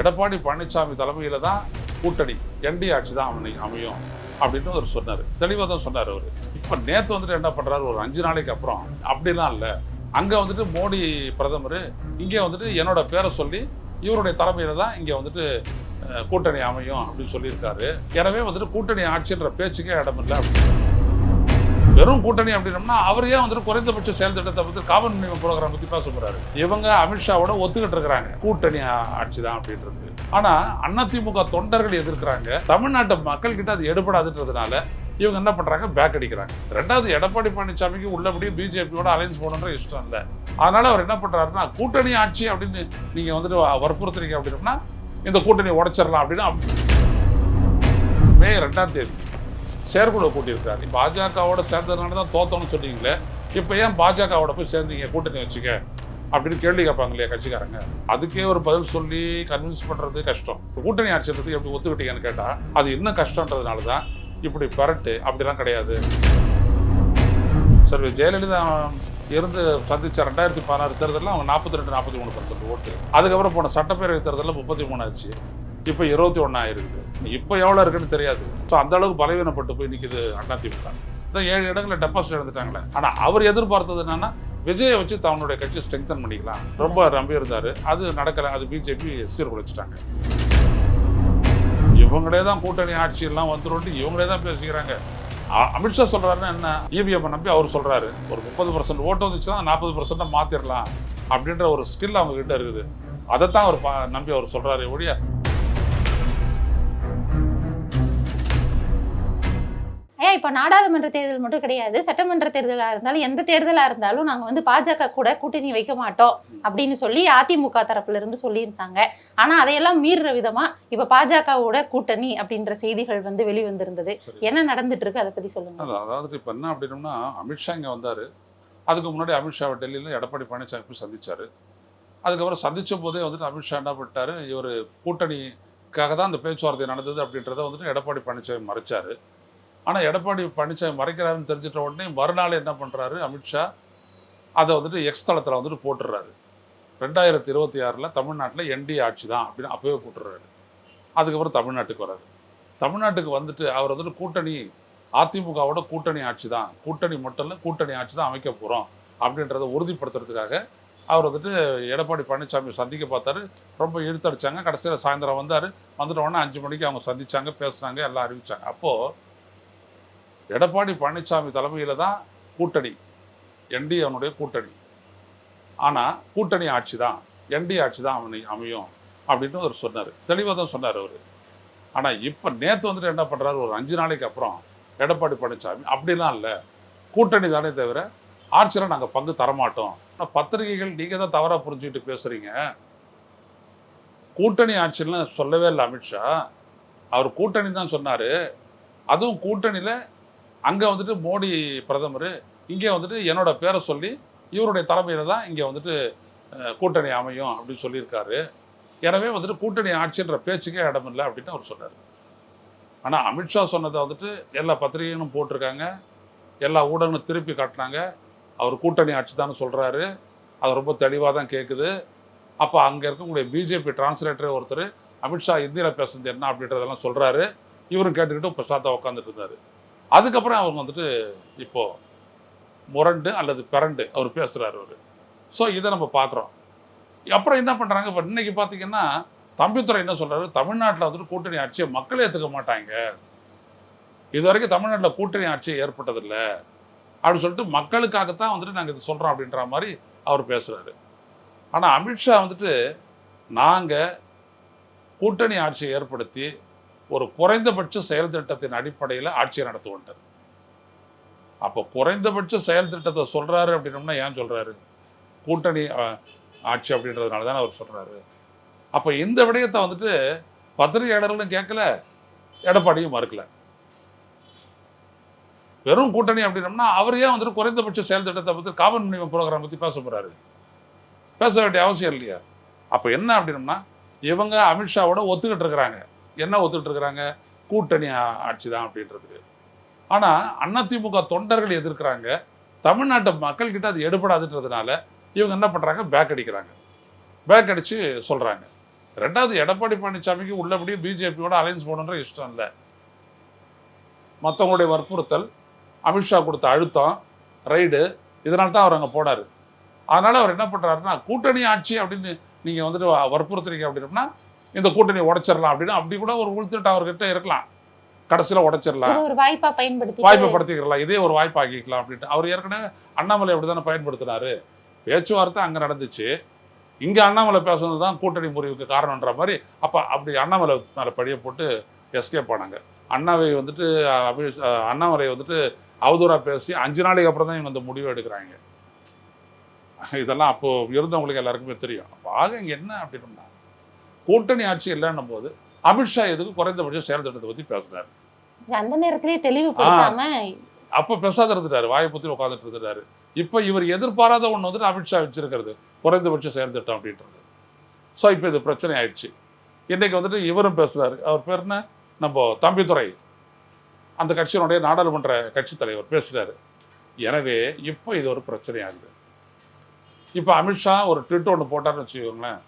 எடப்பாடி பழனிசாமி தலைமையில் தான் கூட்டணி என்டி ஆட்சி தான் அவனை அமையும் அப்படின்னு அவர் சொன்னார். தெளிவாக தான் சொன்னார் அவர். இப்போ நேற்று வந்துட்டு என்ன பண்ணுறாரு ஒரு அஞ்சு நாளைக்கு அப்புறம். அப்படிலாம் இல்லை. அங்கே வந்துட்டு மோடி பிரதமர் இங்கே வந்துட்டு என்னோட பேரை சொல்லி இவருடைய தலைமையில் தான் இங்கே வந்துட்டு கூட்டணி அமையும் அப்படின்னு சொல்லியிருக்காரு. எனவே வந்துட்டு கூட்டணி ஆட்சின்ற பேச்சுக்கே இடமில்லை வெறும் கூட்டணி அப்படின்னம்னா அவர் ஏன் வந்துட்டு குறைந்தபட்ச செயல் திட்டத்தை பற்றி காமன் மினிமம் ப்ரோக்ராம் பற்றி பேச போறாரு? இவங்க அமித்ஷாவோட ஒத்துக்கிட்டு இருக்கிறாங்க. கூட்டணி ஆட்சி தான் அப்படின்றது. ஆனா அதிமுக தொண்டர்கள் எதிர்க்கிறாங்க. தமிழ்நாட்டு மக்கள் கிட்ட அது எடுபடாதுன்றதுனால இவங்க என்ன பண்றாங்க? பேக் அடிக்கிறாங்க. ரெண்டாவது எடப்பாடி பழனிசாமிக்கு உள்ளபடியும் பிஜேபியோட அலைன்ஸ் போகணுன்ற இஷ்டம் இல்லை. அதனால அவர் என்ன பண்றாருன்னா கூட்டணி ஆட்சி அப்படின்னு நீங்க வந்துட்டு வற்புறுத்துறீங்க அப்படின்னா இந்த கூட்டணி உடைச்சிடலாம் அப்படின்னு மே ரெண்டாம் தேதி. செயற்குழு கூட்டியிருக்காரு பாஜகவோட சேர்ந்ததுனால தான் தோத்தோம்னு சொன்னீங்களே இப்போ ஏன் பாஜகவோட போய் சேர்ந்தீங்க? கூட்டணி வச்சுக்க. அப்படின்னு கேள்வி கேட்பாங்க இல்லையா கட்சிக்காரங்க? அதுக்கே ஒரு பதில் சொல்லி கன்வின்ஸ் பண்ணுறது கஷ்டம். கூட்டணி ஆட்சியத்துக்கு எப்படி ஒத்துக்கிட்டீங்கன்னு கேட்டால் அது இன்னும் கஷ்டன்றதுனால தான் இப்படி பரட்டு. அப்படிலாம் கிடையாது. சரி ஜெயலலிதா இருந்து சந்திச்ச ரெண்டாயிரத்தி பதினாறு தேர்தலில் அவங்க நாற்பத்தி ரெண்டு நாற்பத்தி மூணு பர்சன்ட் ஓட்டு. அதுக்கப்புறம் போன சட்டப்பேரவை தேர்தலில் முப்பத்தி மூணு ஆச்சு. இப்போ இருபத்தி ஒன்றா இருக்குது இப்போ எவ்வளோ இருக்குன்னு தெரியாது. ஸோ அந்த அளவுக்கு பலவீனப்பட்டு போய் நிற்குது அதிமுக இந்த ஏழு இடங்களில் டெபாசிட் எடுத்துட்டாங்களே. ஆனால் அவர் எதிர்பார்த்தது என்னன்னா விஜயை வச்சு தன்னுடைய கட்சியை ஸ்ட்ரெங்தன் பண்ணிக்கலாம். ரொம்ப நம்பி இருந்தார் அது நடக்கலை. அது பிஜேபி சீர்குலைச்சிட்டாங்க. இவங்களே தான் கூட்டணி ஆட்சியெல்லாம் எல்லாம் இவங்களே தான் பேசிக்கிறாங்க. அமித்ஷா சொல்றாருன்னா என்ன? இவிஎம் நம்பி அவர் சொல்றாரு. ஒரு முப்பது பர்சன்ட் ஓட்டு வந்துச்சுன்னா நாற்பது பர்சன்ட் மாத்திரலாம். அப்படின்ற ஒரு ஸ்கில் அவங்ககிட்ட இருக்குது. அதைத்தான் அவர் நம்பி அவர் சொல்றாரு ஒழிய ஏன் இப்போ நாடாளுமன்ற தேர்தல் மட்டும் கிடையாது. சட்டமன்ற தேர்தலாக இருந்தாலும் எந்த தேர்தலாக இருந்தாலும் நாங்கள் வந்து பாஜக கூட கூட்டணி வைக்க மாட்டோம் அப்படின்னு சொல்லி அதிமுக தரப்புல இருந்து சொல்லியிருந்தாங்க. ஆனால் அதையெல்லாம் மீறுற விதமா இப்போ பாஜகவோட கூட்டணி அப்படின்ற செய்திகள் வந்து வெளிவந்திருந்தது. என்ன நடந்துட்டு இருக்கு அதை பத்தி சொல்லுங்க. அதாவது இப்போ என்ன அப்படின்னம்னா அமித்ஷா இங்கே வந்தார். அதுக்கு முன்னாடி அமித்ஷாவை டெல்லியில் எடப்பாடி பழனிசாமி போய் சந்திச்சாரு. அதுக்கப்புறம் சந்திச்ச போதே வந்துட்டு அமித்ஷா என்ன பண்ணிட்டாரு இவர் கூட்டணிக்காக தான் அந்த பேச்சுவார்த்தை நடந்தது அப்படின்றத வந்துட்டு எடப்பாடி பழனிசாமி மறைச்சாரு. ஆனால் எடப்பாடி பழனிசாமி மறைக்கிறாருன்னு தெரிஞ்சிட்ட உடனே மறுநாள் என்ன பண்ணுறாரு அமித்ஷா அதை வந்துட்டு எக்ஸ் தளத்தில் வந்துட்டு போட்டுடுறாரு. ரெண்டாயிரத்தி இருபத்தி ஆறில் தமிழ்நாட்டில் என்டிஏ ஆட்சி தான் அப்படின்னு அப்போவே போட்டுடுறாரு. அதுக்கப்புறம் தமிழ்நாட்டுக்கு வராரு. தமிழ்நாட்டுக்கு வந்துட்டு அவர் வந்துட்டு கூட்டணி அதிமுகவோட கூட்டணி ஆட்சி தான் கூட்டணி மட்டும் இல்லை கூட்டணி ஆட்சி தான் அமைக்க போகிறோம் அப்படின்றத உறுதிப்படுத்துறதுக்காக அவர் வந்துட்டு எடப்பாடி பழனிசாமி சந்திக்க பார்த்தாரு. ரொம்ப இழுத்தடிச்சாங்க. கடைசியில் சாயந்தரம் வந்தார். வந்துட்ட உடனே அஞ்சு மணிக்கு அவங்க சந்திச்சாங்க பேசுனாங்க எல்லாம் அறிவித்தாங்க அப்போது எடப்பாடி பழனிசாமி தலைமையில் தான் கூட்டணி என்டி அவனுடைய கூட்டணி. ஆனால் கூட்டணி ஆட்சி தான் என்டி ஆட்சி தான் அவனை அமையும் அப்படின்னு அவர் சொன்னார். தெளிவாக தான் சொன்னார் அவர். ஆனால் இப்போ நேற்று வந்துட்டு என்ன பண்ணுறாரு ஒரு அஞ்சு நாளைக்கு அப்புறம் எடப்பாடி பழனிசாமி அப்படிலாம் இல்லை. கூட்டணி தானே தவிர ஆட்சியில் நாங்கள் பங்கு தரமாட்டோம். ஆனால் பத்திரிகைகள் நீங்கள் தான் தவறாக புரிஞ்சுக்கிட்டு பேசுகிறீங்க கூட்டணி ஆட்சிலாம் சொல்லவே இல்லை அமித்ஷா. அவர் கூட்டணி தான் சொன்னார். அதுவும் கூட்டணியில் அங்கே வந்துட்டு மோடி பிரதமர் இங்கே வந்துட்டு என்னோட பேரை சொல்லி இவருடைய தலைமையில் தான் இங்கே வந்துட்டு கூட்டணி அமையும் அப்படின்னு சொல்லியிருக்காரு. எனவே வந்துட்டு கூட்டணி ஆட்சின்ற பேச்சுக்கே இடமில்லை அப்படின்னு அவர் சொன்னார். ஆனால் அமித்ஷா சொன்னதை வந்துட்டு எல்லா பத்திரிகைகளும் போட்டிருக்காங்க. எல்லா ஊடகங்களும் திருப்பி காட்டினாங்க. அவர் கூட்டணி ஆட்சி தான் சொல்கிறாரு அது ரொம்ப தெளிவாக தான் கேட்குது அப்போ அங்கே இருக்கக்கூடிய பிஜேபி டிரான்ஸ்லேட்டரே ஒருத்தர் அமித்ஷா இந்தியில் பேசுனது என்ன? அப்படின்றதெல்லாம் சொல்கிறாரு இவரும் கேட்டுக்கிட்டு பிரசாத்தா உட்காந்துட்டு இருந்தார். அதுக்கப்புறம் அவங்க வந்துட்டு இப்போது முரண்டு அல்லது பிறண்டு அவர் பேசுகிறாரு அவர். ஸோ இதை நம்ம பார்க்குறோம் அப்புறம் என்ன பண்ணுறாங்க இப்போ இன்னைக்கு பார்த்தீங்கன்னா தம்பித்துறை என்ன சொல்கிறாரு தமிழ்நாட்டில் வந்துட்டு கூட்டணி ஆட்சியை மக்கள் ஏற்றுக்க மாட்டாங்க. இது வரைக்கும் தமிழ்நாட்டில் கூட்டணி ஆட்சி ஏற்பட்டதில்லை. அப்படின்னு சொல்லிட்டு மக்களுக்காகத்தான் வந்துட்டு நாங்கள் இது சொல்கிறோம் அப்படின்ற மாதிரி அவர் பேசுகிறாரு ஆனால் அமித்ஷா வந்துட்டு நாங்கள் கூட்டணி ஆட்சியை ஏற்படுத்தி ஒரு குறைந்தபட்ச செயல் திட்டத்தின் அடிப்படையில் ஆட்சியை நடத்துவோன்ட்டார் அப்போ குறைந்தபட்ச செயல் திட்டத்தை சொல்கிறாரு அப்படின்னம்னா ஏன் சொல்கிறாரு கூட்டணி ஆட்சி அப்படின்றதுனால தானே அவர் சொல்கிறாரு அப்போ இந்த விடயத்தை வந்துட்டு பத்திரிகையாளர்களும் கேட்கல எடப்பாடியும் மறுக்கல. வெறும் கூட்டணி அப்படின்னம்னா அவர் ஏன் வந்துட்டு குறைந்தபட்ச செயல் திட்டத்தை பற்றி காமன் மினிமம் ப்ரோக்ராம் பற்றி பேச போகிறாரு பேச வேண்டிய அவசியம் இல்லையா? அப்போ என்ன அப்படின்னம்னா இவங்க அமித்ஷாவோட ஒத்துக்கிட்டு இருக்கிறாங்க. என்ன ஒத்துட்டு இருக்கிறாங்க கூட்டணி ஆட்சி தான் அப்படின்றதுக்கு. ஆனால் அதிமுக தொண்டர்கள் எதிர்க்கிறாங்க. தமிழ்நாட்டு மக்கள்கிட்ட அது எடுபடாதுன்றதுனால இவங்க என்ன பண்ணுறாங்க பேக் அடிக்கிறாங்க. பேக் அடித்து சொல்கிறாங்க ரெண்டாவது எடப்பாடி பழனிசாமிக்கு உள்ளபடியே பிஜேபியோட அலைன்ஸ் போகணுன்ற இஷ்டம் இல்லை. மற்றவங்களுடைய வற்புறுத்தல் அமித்ஷா கொடுத்த அழுத்தம் ரைடு இதனால தான் அவர் அங்கே போனார். அதனால் அவர் என்ன பண்ணுறாருன்னா கூட்டணி ஆட்சி அப்படின்னு நீங்கள் வந்துட்டு வற்புறுத்துறீங்க அப்படின்னா இந்த கூட்டணி உடைச்சிடலாம் அப்படின்னு அப்படி கூட ஒரு உள்திட்டு அவர்கிட்ட இருக்கலாம். கடைசியில் உடைச்சிடலாம். ஒரு வாய்ப்பா பயன்படுத்தி வாய்ப்புப்படுத்திக்கலாம் இதே ஒரு வாய்ப்பு ஆக்கிக்கலாம் அப்படின்ட்டு. அவர் ஏற்கனவே அண்ணாமலை அப்படி தானே பயன்படுத்தினாரு. பேச்சுவார்த்தை அங்கே நடந்துச்சு. இங்கே அண்ணாமலை பேசுனது தான் கூட்டணி முறிவுக்கு காரணம்ன்ற மாதிரி அப்போ அப்படி அண்ணாமலை மேலே படியை போட்டு எஸ்கேப் ஆனாங்க அண்ணாவை வந்துட்டு அபி அண்ணாமலை வந்துட்டு அவதூறாக பேசி அஞ்சு நாளைக்கு அப்புறம் தான் இவங்க இந்த முடிவு எடுக்கிறாங்க. இதெல்லாம் அப்போ இருந்தவங்களுக்கு எல்லாருக்குமே தெரியும். அப்போ ஆக இங்கே என்ன அப்படின்னா கூட்டணி ஆட்சி இல்லைன்னும் போது அமித்ஷா எதுக்கு குறைந்தபட்சம் செயல் திட்டத்தை பற்றி பேசுனார் அந்த நேரத்திலேயே தெளிவுபடுத்தாம அப்போ பேசாத இருந்துட்டாரு வாயை பற்றி உட்காந்துட்டு இருந்துட்டாரு. இப்போ இவர் எதிர்பாராத ஒன்று வந்துட்டு அமித்ஷா வச்சிருக்கிறது குறைந்தபட்ச செயல் திட்டம் அப்படின்றது. ஸோ இப்போ இது பிரச்சனை ஆயிடுச்சு. இன்னைக்கு வந்துட்டு இவரும் பேசுறாரு. அவர் பேர் என்ன? நம்ம தம்பிதுரை. அந்த கட்சியினுடைய நாடாளுமன்ற கட்சி தலைவர் பேசுறாரு. எனவே இப்போ இது ஒரு பிரச்சனை ஆகுது. இப்போ அமித்ஷா ஒரு ட்விட் ஒன்று போட்டார்னு வச்சுக்கோங்களேன்.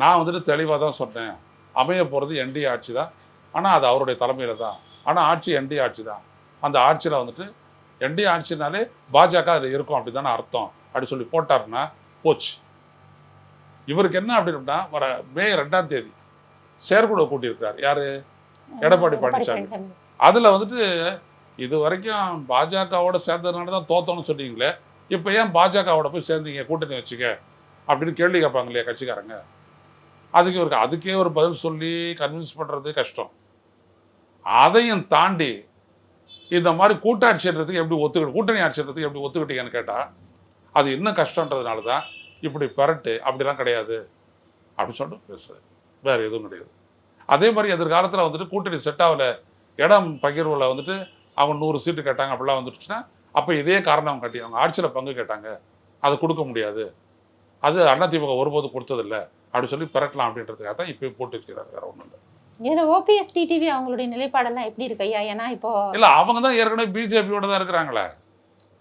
நான் வந்துட்டு தெளிவாக தான் சொன்னேன். அமைய போகிறது என்டிஏ ஆட்சி தான். ஆனால் அது அவருடைய தலைமையில் தான். ஆனால் ஆட்சி என்டிஏ ஆட்சி தான். அந்த ஆட்சியில் வந்துட்டு என்டிஏ ஆட்சினாலே பாஜக அதில் இருக்கும் அப்படி தானே அர்த்தம். அப்படி சொல்லி போட்டாருன்னா போச்சு. இவருக்கு என்ன அப்படின்னா வர மே ரெண்டாம் தேதி செயற்குழு கூட்டியிருக்கார் யாரு? எடப்பாடி பழனிசாமி. அதில் வந்துட்டு இது வரைக்கும் பாஜகவோட சேர்ந்ததுனால தான் தோத்தோம்னு சொன்னீங்களே இப்போ ஏன் பாஜகவோட போய் சேர்ந்தீங்க? கூட்டணி வச்சுக்க. அப்படின்னு கேள்வி கேட்பாங்க இல்லையா கட்சிக்காரங்க? அதுக்கு ஒரு அதுக்கே ஒரு பதில் சொல்லி கன்வின்ஸ் பண்ணுறது கஷ்டம். அதையும் தாண்டி இந்த மாதிரி கூட்டாட்சின்றதுக்கு எப்படி ஒத்துக்கிட்டு கூட்டணி ஆட்சின்றதுக்கு எப்படி ஒத்துக்கிட்டீங்கன்னு கேட்டால் அது இன்னும் கஷ்டன்றதுனால தான் இப்படி பரட்டு அப்படிலாம் கிடையாது. அப்படின்னு சொல்லிட்டு பேசுறது வேற எதுவும் கிடையாது. அதே மாதிரி எதிர்காலத்தில் வந்துட்டு கூட்டணி செட் ஆகல இடம் பகிர்வில் வந்துட்டு அவங்க நூறு சீட்டு கேட்டாங்க அப்படிலாம் வந்துடுச்சுன்னா அப்போ இதே காரணம் காட்டி அவங்க ஆட்சியில் பங்கு கேட்டாங்க. அதை கொடுக்க முடியாது. அது அதிமுக ஒருபோது கொடுத்ததில்ல. அப்படி சொல்லி பெரட்டலாம் அப்படின்றதுக்காக தான் இப்போ போட்டு வச்சுக்கிறாரு வேற ஒன்றும் இல்லை. இதுல ஓபிஎஸ் டிடிவி அவங்களுடைய நிலைப்பாடெல்லாம் எப்படி இருக்கு ஐயா? ஏன்னா இப்போ இல்லை அவங்க தான் ஏற்கனவே பிஜேபியோட தான் இருக்கிறாங்களே.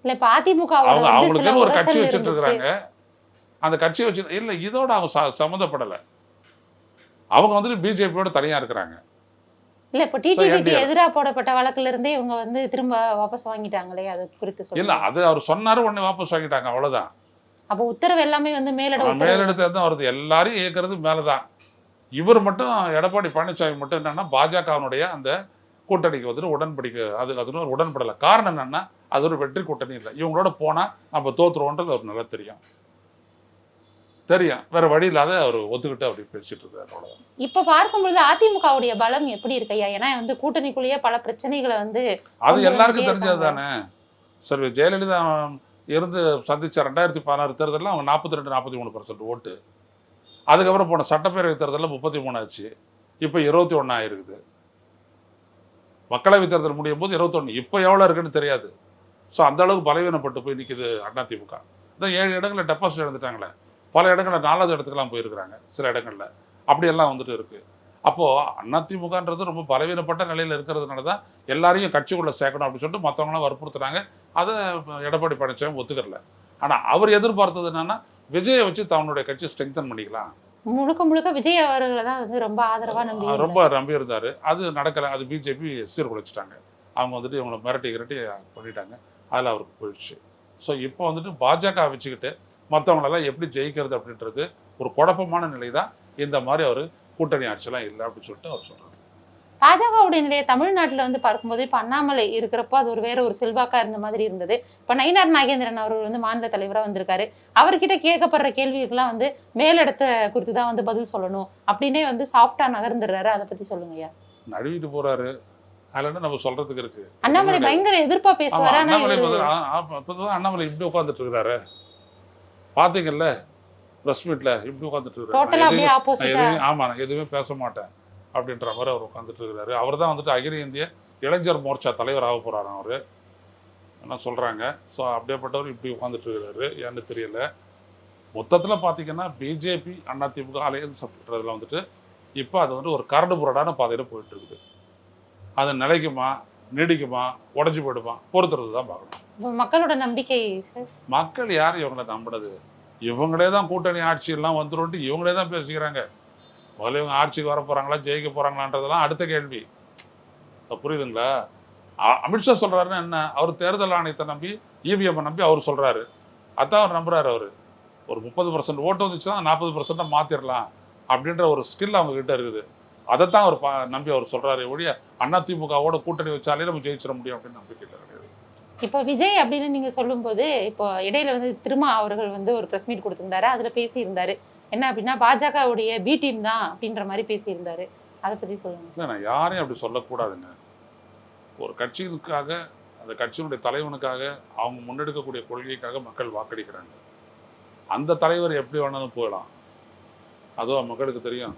இல்ல இப்ப அதிமுகவோட அவங்க வந்து சில அவங்களுக்குன்னு ஒரு கட்சி வச்சுட்டு இருக்கிறாங்க அந்த கட்சியை வச்சு இல்லை இதோட அவங்க சம்மந்தப்படலை. அவங்க வந்துட்டு பிஜேபியோட தனியாக இருக்கிறாங்க. இல்ல இப்ப டிடிவிக்கு NDA. எதிரா போடப்பட்ட வழக்குல இருந்தே இவங்க வந்து திரும்ப வாபஸ் வாங்கிட்டாங்களே அது குறித்து இல்லை அது அவர் சொன்னாரு உடனே வாபஸ் வாங்கிட்டாங்க அவ்வளோதான் அப்ப உத்தரவு எல்லாமே வந்து மேலிட மேலெடுத்து தான் வருது. எல்லாரையும் இயக்கிறது மேலே தான் இவர் மட்டும் எடப்பாடி பழனிசாமி மட்டும் என்னன்னா பாஜகவினுடைய அந்த கூட்டணிக்கு வந்துட்டு உடன்படிக்கை அது அது ஒரு உடன்படலை. காரணம் என்னன்னா அது ஒரு வெற்றி கூட்டணி இல்லை. இவங்களோட போனால் நம்ம தோத்துருவோன்றது அவர் நல்லா தெரியும். தெரியும். வேற வழி இல்லாத அவர் ஒத்துக்கிட்டு அப்படி பேசிட்டு இருக்காரு இப்ப பார்க்கும்பொழுது அதிமுகவுடைய பலம் எப்படி இருக்கு ஐயா? ஏன்னா வந்து கூட்டணிக்குள்ளேயே பல பிரச்சனைகளை வந்து அது எல்லாருக்கும் தெரிஞ்சது தானே சரி ஜெயலலிதா இருந்து சந்திச்ச ரெண்டாயிரத்தி பதினாறு தேர்தலில் அவங்க நாற்பத்தி ரெண்டு நாற்பத்தி மூணு பர்சன்ட் ஓட்டு. அதுக்கப்புறம் போன சட்டப்பேரவை தேர்தலில் முப்பத்தி மூணு ஆச்சு. இப்போ இருபத்தி ஒன்று ஆயிருக்குது. மக்களவைத் தேர்தல் முடியும் போது இருபத்தொன்று இப்போ எவ்வளோ இருக்குன்னு தெரியாது. ஸோ அந்த அளவுக்கு பலவீனப்பட்டு போய் நிற்கிது அதிமுக. இந்த ஏழு இடங்களில் டெபாசிட் இழந்துட்டாங்களே பல இடங்களில் நாலாவது இடத்துக்குலாம் போயிருக்கிறாங்க சில இடங்களில். அப்படியெல்லாம் வந்துட்டு இருக்குது அப்போது அதிமுகன்றது ரொம்ப பலவீனப்பட்ட நிலையில் இருக்கிறதுனால தான் எல்லாரையும் கட்சிக்குள்ளே சேர்க்கணும் அப்படின்னு சொல்லிட்டு மற்றவங்களாம் வற்புறுத்துறாங்க. அதை எடப்பாடி பழனிசாமி ஒத்துக்கறல. ஆனால் அவர் எதிர்பார்த்தது என்னன்னா விஜயை வச்சு தன்னுடைய கட்சி ஸ்ட்ரெங்தன் பண்ணிக்கலாம். முழுக்க முழுக்க விஜய் அவர்களை தான் வந்து ரொம்ப ஆதரவா நம்பி ரொம்ப நம்பி இருந்தார் அது நடக்கலை. அது பிஜேபி சீர்குலைச்சிட்டாங்க. அவங்க வந்துட்டு இவங்களை மிரட்டி கிரட்டி பண்ணிட்டாங்க. அதில் அவருக்கு போயிடுச்சு. ஸோ இப்போ வந்துட்டு பாஜக வச்சுக்கிட்டு மற்றவங்களெல்லாம் எப்படி ஜெயிக்கிறது அப்படின்றது ஒரு குழப்பமான நிலை தான் இந்த மாதிரி அவர் கூட்டணி ஆட்சியெல்லாம் இல்லை அப்படின்னு சொல்லிட்டு அவர் சொல்றாரு. பாஜகவுடைய நிலையை தமிழ்நாட்டுல வந்து பார்க்கும்போது இப்ப அண்ணாமலை இருக்கிறப்போ அது ஒரு வேற ஒரு செல்வாக்கா இருந்த மாதிரி இருந்தது. இப்ப நயினார் நாகேந்திரன் அவர்கள் வந்து மாநில தலைவரா வந்திருக்காரு. அவர்கிட்ட கேட்கப்படுற கேள்விகளுக்கெல்லாம் வந்து மேலிடத்தை குறித்து தான் வந்து பதில் சொல்லணும். அப்படின்னே வந்து சாஃப்டா நகர்ந்துடுறாரு. அதை பத்தி சொல்லுங்க ஐயா. நழுவிட்டு போறாரு. அதில் நம்ம சொல்றதுக்கு இருக்கு? அண்ணாமலை பயங்கர எதிர்ப்பா பேசுவாரு. அண்ணாமலை அண்ணாமலை இப்படி உட்காந்துட்டு இருக்கிறாரு பாத்தீங்கல்ல பிரஸ் மீட்ல இப்படி உட்காந்துட்டு நான் எதுவும் எதுவுமே ஆமா நான் எதுவுமே பேச மாட்டேன் அப்படின்ற மாதிரி அவர் உட்காந்துட்டு இருக்கிறாரு அவர் தான் வந்துட்டு அகில இந்திய இளைஞர் மோர்ச்சா தலைவர் ஆக போறாராம் அவரு. என்ன சொல்றாங்க? ஸோ அப்படியேப்பட்டவர் இப்படி உட்காந்துட்டு இருக்கிறாரு ஏன்னு தெரியல. மொத்தத்தில் பார்த்தீங்கன்னா பிஜேபி அதிமுக அலையன்ஸ் அப்படின்றதுல வந்துட்டு இப்போ அது வந்து ஒரு கரடு புரடான பாதையில் போயிட்டு இருக்குது. அது நிலைக்குமா? நீடிக்குமா? உடஞ்சி போயிடுமா? பொறுத்துறது தான் பார்க்கணும் மக்களோட நம்பிக்கை மக்கள் யார் இவங்களை நம்பினது இவங்களே தான் கூட்டணி ஆட்சியெல்லாம் வந்துடும் வந்துருன்ட்டு இவங்களே தான் பேசிக்கிறாங்க. முதல்ல இவங்க ஆட்சிக்கு வர போகிறாங்களா ஜெயிக்க போகிறாங்களான்றதெல்லாம் அடுத்த கேள்வி. புரியுதுங்களா? அமித்ஷா சொல்கிறாருன்னு என்ன? அவர் தேர்தல் ஆணையத்தை நம்பி இவிஎம்மை நம்பி அவர் சொல்கிறாரு அதான் அவர் நம்புறாரு அவர். ஒரு முப்பது பர்சன்ட் ஓட்டு வந்துச்சுன்னா நாற்பது பர்சன்ட்டை மாற்றிடலாம் அப்படின்ற ஒரு ஸ்கில் அவங்கக்கிட்ட இருக்குது. அதைத்தான் அவர் பா- நம்பி அவர் சொல்கிறாரு ஒழிய அதிமுகவோட கூட்டணி வச்சாலே நம்ம ஜெயிச்சிட முடியும் அப்படின்னு நம்பிக்கை கிடையாது இப்போ விஜய் அப்படின்னு நீங்கள் சொல்லும்போது இப்போ இடையில வந்து திருமா அவர்கள் வந்து ஒரு ப்ரெஸ் மீட் கொடுத்துருந்தாரு. அதில் பேசியிருந்தாரு. என்ன அப்படின்னா பாஜகவுடைய பி டீம் தான் அப்படின்ற மாதிரி பேசியிருந்தாரு. அதை பற்றி சொல்லுங்க. இல்லை நான் யாரையும் அப்படி சொல்லக்கூடாதுங்க. ஒரு கட்சியினுக்காக அந்த கட்சியினுடைய தலைவனுக்காக அவங்க முன்னெடுக்கக்கூடிய கொள்கைக்காக மக்கள் வாக்களிக்கிறாங்க. அந்த தலைவர் எப்படி வேணாலும் போகலாம். அதுவும் மக்களுக்கு தெரியும்.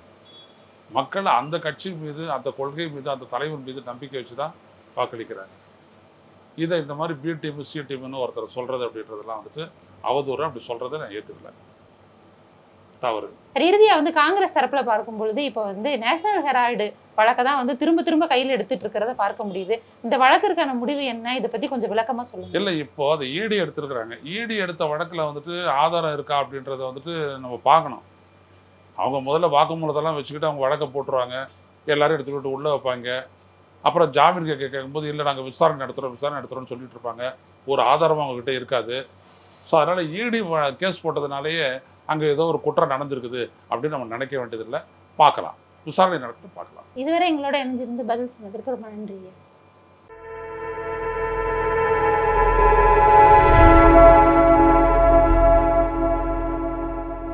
மக்கள் அந்த கட்சி மீது அந்த கொள்கை மீது அந்த தலைவர் மீது நம்பிக்கை வச்சு தான் வாக்களிக்கிறாங்க. இதை இந்த மாதிரி பி டீம் சி டீம்னு ஒருத்தர் சொல்றது அப்படின்றதெல்லாம் வந்துட்டு அவதூறு அப்படி சொல்றதை நான் ஏற்றுக்கல தவறு. சரி, இறுதியா வந்து காங்கிரஸ் தரப்புல பார்க்கும் பொழுது இப்போ வந்து நேஷனல் ஹெரால்டு வழக்கை தான் வந்து திரும்ப திரும்ப கையில் எடுத்துட்டு இருக்கிறத பார்க்க முடியுது. இந்த வழக்கிற்கான முடிவு என்ன? இதை பத்தி கொஞ்சம் விளக்கமா சொல்லுங்க. இல்லை இப்போ அதை ஈடி எடுத்திருக்கிறாங்க. ஈடி எடுத்த வழக்கில் வந்துட்டு ஆதாரம் இருக்கா அப்படின்றத வந்துட்டு நம்ம பார்க்கணும். அவங்க முதல்ல வாக்குமூலத்தெல்லாம் வச்சுக்கிட்டு அவங்க வழக்கை போட்டுருவாங்க. எல்லாரும் எடுத்துக்கிட்டு உள்ளே வைப்பாங்க. அப்புறம் ஜாமீன் கேட்க கேட்கும்போது இல்லை நாங்கள் விசாரணை நடத்துகிறோம் விசாரணை நடத்துகிறோம்னு சொல்லிட்டு இருப்பாங்க ஒரு ஆதாரமும் அவங்ககிட்ட இருக்காது. ஸோ அதனால் ஈடி கேஸ் போட்டதுனாலேயே அங்கே ஏதோ ஒரு குற்றம் நடந்திருக்குது அப்படின்னு நம்ம நினைக்க வேண்டியதில்லை. பார்க்கலாம். விசாரணை நடத்தி பார்க்கலாம். இதுவரை எங்களோட இணைஞ்சிருந்து பதில் சொன்னதற்கு ரொம்ப நன்றி